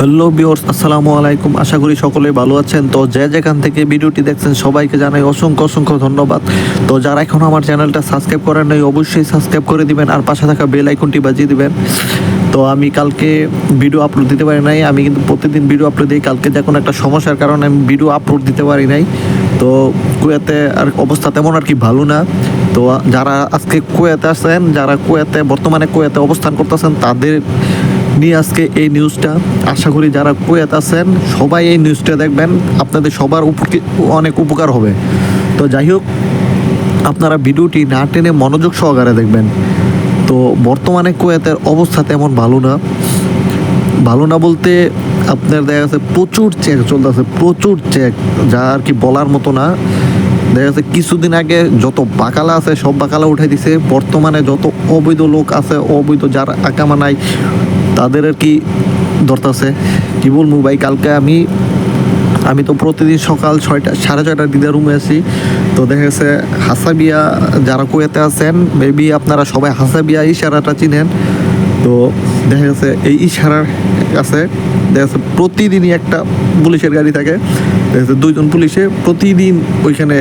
Hello বিয়র্স আসসালামু আলাইকুম। আশা করি সকলেই ভালো আছেন। তো যে যেখান থেকে ভিডিওটি দেখছেন, সবাইকে জানাই অসংখ্য অসংখ্য ধন্যবাদ। তো যারা এখন আমার চ্যানেলটা সাবস্ক্রাইব করেন নাই, অবশ্যই সাবস্ক্রাইব করে দিবেন আর পাশে থাকা বেল আইকনটি বাজিয়ে দিবেন। তো আমি কালকে ভিডিও আপলোড দিতে পারি নাই। আমি কিন্তু প্রতিদিন ভিডিও আপলোড দিই। কালকে যে কোনো একটা সমস্যার কারণে আমি ভিডিও আপলোড দিতে পারি নাই। তো কুয়েতে আর অবস্থা তেমন আর কি ভালো না। তো যারা আজকে কুয়েতে আছেন, যারা কুয়েতে, বর্তমানে কুয়েতে অবস্থান করতেছেন, তাদের নিয়ে আজকে এই নিউজটা আশা করি যারা কুয়েত আছেন, সবাই এই নিউজটা দেখবেন। আপনাদের সবার অনেক উপকার হবে। তো যাই হোক, আপনারা ভিডিওটি না টেনে মনোযোগ সহকারে দেখবেন। তো বর্তমানে কুয়েতের অবস্থা তেমন ভালো না। ভালো না বলতে আপনার দেখা যাচ্ছে প্রচুর চেক চলতেছে, প্রচুর চেক যা আর কি বলার মতো না। দেখা যাচ্ছে কিছুদিন আগে যত বাকালা আছে, সব বাকালা উঠাই দিছে। বর্তমানে যত অবৈধ লোক আছে, অবৈধ যার আকামা নাই তাদের আর কি ধরতেছে। কি বলব ভাই, কালকে আমি আমি তো প্রতিদিন সকাল ছয়টা, সাড়ে ছয়টার দিকে রুমে আছি। তো দেখা গেছে হাসাবিয়া যারা কুয়েতে আছেন মেবি আপনারা সবাই হাসাবিয়া ইশারাটা চিনেন। তো দেখা গেছে এই ইশারার কাছে দেখা যাচ্ছে প্রতিদিনই একটা পুলিশের গাড়ি থাকে। দেখা যাচ্ছে দুইজন পুলিশে প্রতিদিন ওইখানে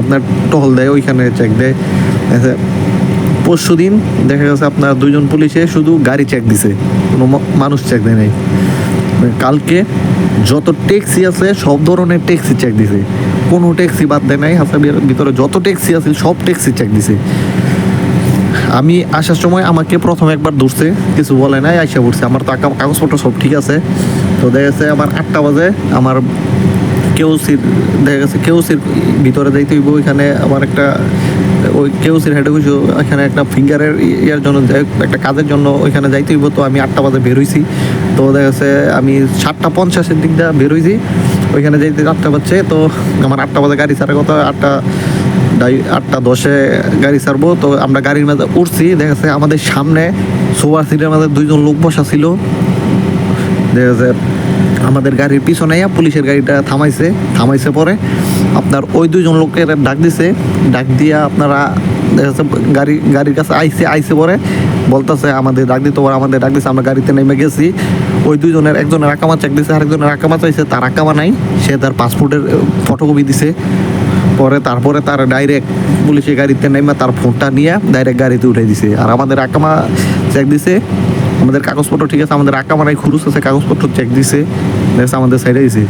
আপনার টহল দেয়, ওইখানে চেক দেয়। দেখা পরশু দিন দেখা গেছে আপনার দুইজন পুলিশে শুধু গাড়ি চেক দিছে। কোনো মানুষ চেক দেয় নাই। মানে কালকে যত ট্যাক্সি আছে, সব ধরনের ট্যাক্সি চেক দিছে। কোনো ট্যাক্সি বাদ দেয় নাই হাসাবিয়ার ভিতরে যত ট্যাক্সি আছে সব ট্যাক্সি চেক দিছে। আমি আসার সময় আমাকে প্রথম একবার ধরছে, কিছু বলে নাই, আইসা পড়ছে। আমার টাকা কাগজপত্র সব ঠিক আছে। তো দেখা গেছে আমার আটটা বাজে, আমার কেউসির দেখা গেছে কেউসির ভিতরে যাইতে হইব, ওইখানে আমার একটা ওই কেউসির হেডে কিছু এখানে একটা ফিঙ্গারের ইয়ার জন্য একটা কাজের জন্য ওইখানে যাইতে হইব। তো আমি আটটা বাজে বের হইছি তো দেখা গেছে আমি সাতটা পঞ্চাশের দিক দিয়ে বের হইছি ওইখানে যাইতে আটটা বাজছে। তো আমার আটটা বাজে গাড়ি ছাড়ার কথা, আটটা আটটা দশে গাড়ি ছাড়বো। তো আমরা গাড়ির মাঝে উঠছি। দেখা যাচ্ছে আমাদের সামনে সোফার সিটের মাঝে দুইজন লোক বসা ছিল। দেখা যাচ্ছে আমাদের গাড়ির পিছনে পুলিশের গাড়িটা থামাইছে। থামাইছে পরে আপনার ওই দুইজন লোকের ডাক দিছে, ডাক দিয়া আপনারা, দেখা যাচ্ছে গাড়ি, গাড়ির কাছে আইসে আইসে পরে বলতেছে আমাদের ডাক দিতে পরে আমাদের ডাক দিছে, আমরা গাড়িতে নেমে গেছি। ওই দুইজনের, একজনের আকামা চেক দিছে, আরেকজনের আকামা চাইছে, তার আকামা নাই, সে তার পাসপোর্টের ফটোকপি দিছে। পরে তারপরে তার ডাইরেক্ট পুলিশের গাড়িতে নেমে তার ফোনটা নিয়ে ডাইরেক্ট গাড়িতে উঠে দিছে। আর আমাদের আকামা চেক দিছে, আমাদের কাগজপত্র ঠিক আছে, আমাদের আকামা নাই খুরুস আছে, কাগজপত্র চেক দিছে, দেখছে আমাদের সাইডে দিছে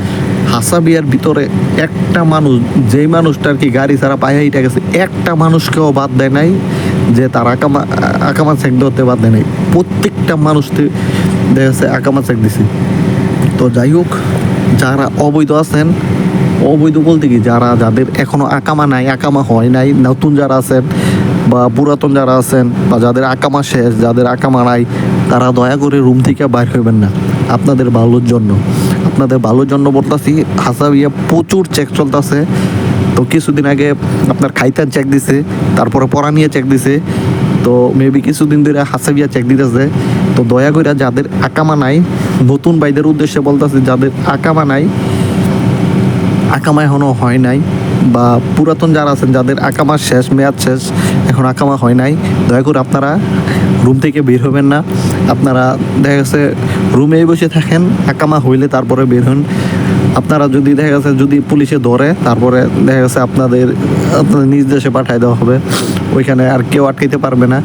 হাসাবিয়ার ভিতরে একটা মানুষ, যেই মানুষটা আর কি গাড়ি ছাড়া পায়ে হেঁটে গেছে, একটা মানুষকেও বাদ দেয় নাই, যে তার আকামা আকামা চেক ধরতে বাদ দেয় নাই। প্রত্যেকটা মানুষকে দেখা যাচ্ছে আকামা চেক দিছে। তো যাই হোক, যারা অবৈধ আছেন, অবৈধ বলতে কি, যারা যাদের এখনও আকামা নাই, আকামা হয় নাই, নতুন যারা আছেন বা পুরাতন যারা আছেন বা যাদের আকামা শেষ, যাদের আকামা নাই তারা দয়া করে রুম থেকে বাইর হইবেন না। আপনাদের ভালোর জন্য। আপনাদের ভালোর জন্য বলতেছি, হাসাবিয়া প্রচুর চেক চলতেছে। তো কিছুদিন আগে আপনার খাইতান চেক দিছে, তারপরে পড়া নিয়ে চেক দিছে। তো মেবি কিছুদিন ধরে হাসাবিয়া চেক দিতেছে। তো দয়া করে যাদের আকামা নাই, নতুন ভাইদের উদ্দেশ্যে বলতেছি, যাদের আকামা নাই, আকামা এখনও হয় নাই, বা পুরাতন যারা আছেন, যাদের আকামা শেষ, মেয়াদ শেষ, এখন আকামা হয় নাই, দয়া করে আপনারা রুম থেকে বের হবেন না। আপনারা দেখা গেছে রুমেই বসে থাকেন আকামা হইলে তারপরে বের হন। আপনারা যদি দেখা গেছে যদি পুলিশে ধরে, তারপরে দেখা গেছে আপনাদের আপনাদের নিজ দেশে পাঠাই দেওয়া হবে। ওইখানে আর কেউ আটকাইতে পারবে না।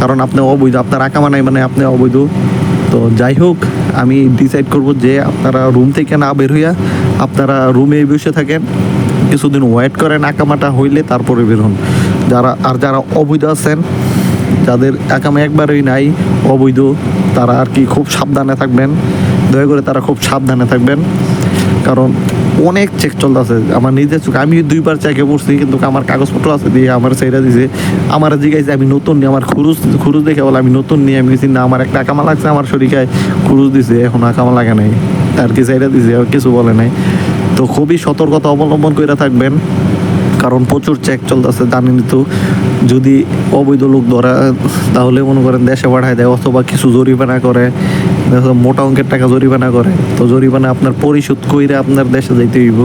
কারণ আপনি অবৈধ, আপনার আকামা নাই মানে আপনি অবৈধ। তো যাই হোক, আমি ডিসাইড করব যে আপনারা রুম থেকে না বের হইয়া আপনারা রুমে বসে থাকেন। কিছুদিন ওয়েট করেন আকামাটা হইলে, তারপরে বের হন। যারা, আর যারা অবৈধ আছেন যাদের আকামা একবারই নাই, অবৈধ, তারা আর কি খুব সাবধানে থাকবেন। দয়া করে তারা খুব সাবধানে থাকবেন। কারণ অনেক চেক চলতেছে। আমার নিজের চোখে, আমি দুইবার চেকে পড়ছি, কিন্তু আমার কাগজপত্র আছে দিয়ে আমার সেইটা দিছে। আমার জিজ্ঞাসা, আমি নতুন নিয়ে, আমার খুরুজ খুরুজ দেখে বলে, আমি নতুন নিয়ে, আমি গেছি না, আমার একটা আকামা লাগছে আমার শরীরকায় খুরুজ দিছে, এখন আকামা লাগে নাই। আর কি সেইটা দিছে, আর কিছু বলে নাই। তো খুবই সতর্কতা অবলম্বন করে থাকবেন। কারণ প্রচুর চেক চলতেছে, জানেনই তো। যদি অবৈধ লোক ধরা, তাহলে মনে করেন দেশে পাঠায় দেয়, অথবা কিছু জরিমানা করে মোটা অঙ্কের টাকা জরিমানা করে। তো জরিমানা আপনার পরিশোধ কইরে আপনার দেশে যাইতে হইব।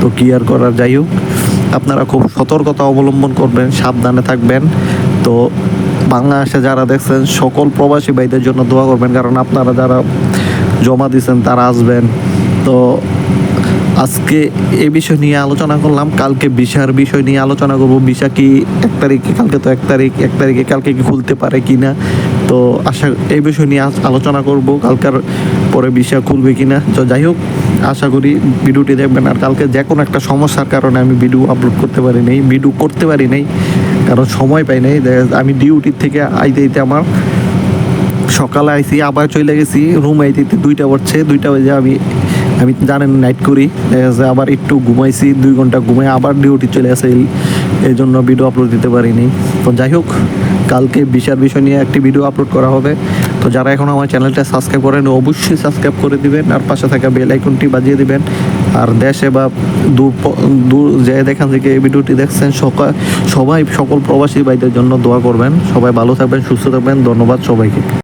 তো কি আর করার? যাই হোক, আপনারা খুব সতর্কতা অবলম্বন করবেন, সাবধানে থাকবেন। তো বাংলাদেশে যারা দেখছেন, সকল প্রবাসী ভাইদের জন্য দোয়া করবেন, কারণ আপনারা যারা জমা দিয়েছেন তারা আসবেন। তো আজকে এই বিষয় নিয়ে আলোচনা করলাম, কালকে ভিসার বিষয় নিয়ে আলোচনা করব। ভিসা কি এক তারিখে, কালকে তো এক তারিখ, এক তারিখে কালকে কি খুলতে পারে কি না তো আশা এই বিষয় নিয়ে আজ আলোচনা করব, কালকার পরে ভিসা খুলবে কি না তো যাই হোক, আশা করি ভিডিওটি দেখবেন, আর কালকে যে কোনো একটা সমস্যার কারণে আমি ভিডিও আপলোড করতে পারি নাই, ভিডিও করতে পারি নাই, কারণ সময় পাই নাই। আমি ডিউটির থেকে আইতে আইতে আমার সকালে আইসি আবার চলে গেছি রুম আইতে দুইটা বাজছে, দুইটা বাজে আমি আমি জানেন নাইট করি আবার একটু ঘুমাইছি, দুই ঘণ্টা ঘুমাই আবার ডিউটি চলে আসে, এই- জন্য ভিডিও আপলোড দিতে পারিনি। তো যাই হোক, কালকে বিশার বিষয় নিয়ে একটি ভিডিও আপলোড করা হবে। তো যারা এখন আমার চ্যানেলটা সাবস্ক্রাইব করেন অবশ্যই সাবস্ক্রাইব করে দিবেন, আর পাশে থাকা বেল আইকনটি বাজিয়ে দিবেন। আর দেশে বা দূর দূর যে যেখান থেকে এই ভিডিওটি দেখছেন সকাল সবাই সকল প্রবাসী ভাইদের জন্য দোয়া করবেন। সবাই ভালো থাকবেন, সুস্থ থাকবেন, ধন্যবাদ সবাইকে।